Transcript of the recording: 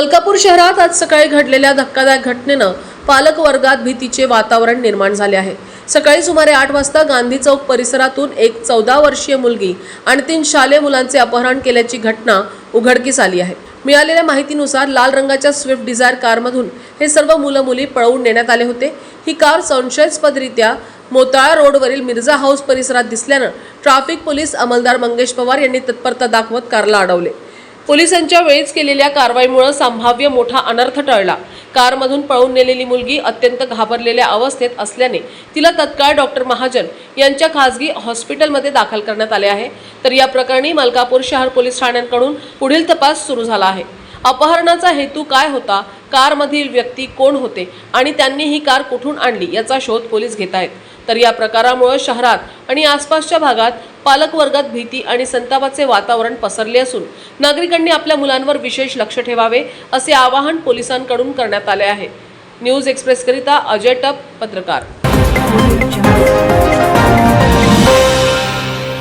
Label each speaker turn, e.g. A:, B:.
A: मलकापूर शहरात आज सकाळी घडलेल्या धक्कादायक घटनेनं पालक वर्गात भीतीचे वातावरण निर्माण झाले आहे. सकाळी सुमारे आठ वाजता गांधी चौक परिसरातून एक चौदा वर्षीय मुलगी आणि तीन शालेय मुलांचे अपहरण केल्याची घटना उघडकीस आली आहे. मिळालेल्या माहितीनुसार लाल रंगाच्या स्विफ्ट डिझायर कारमधून हे सर्व मुलं मुली पळवून नेण्यात आले होते. ही कार संशयास्पदरित्या मोताळा रोडवरील मिर्झा हाऊस परिसरात दिसल्यानं ट्रॅफिक पोलीस अंमलदार मंगेश पवार यांनी तत्परता दाखवत कारला अडवले. पोलिसांच्या वेळीच केलेल्या कारवाईमुळे संभाव्य मोठा अनर्थ टळला. कारमधून पळून नेलेली मुलगी अत्यंत घाबरलेल्या अवस्थेत असल्याने तिला तत्काळ डॉक्टर महाजन यांच्या खासगी हॉस्पिटलमध्ये दाखल करण्यात आले आहे. तर या प्रकरणी मलकापूर शहर पोलीस ठाण्यांकडून पुढील तपास सुरू झाला आहे. अपहरणाचा हेतू काय होता? कारमधील व्यक्ती कोण होते? आणि त्यांनी ही कार कुठून आणली? याचा शोध पोलीस घेत आहेत. तर या प्रकारामुळे शहरात आणि आसपासच्या भागात पालकवर्गात भीती आणि संतापाचे वातावरण पसरले असून नागरिकांनी आपल्या मुलांवर विशेष लक्ष ठेवावे असे आवाहन पोलिसांकडून करण्यात आले आहे. न्यूज एक्सप्रेसकरिता अजय टप पत्रकार.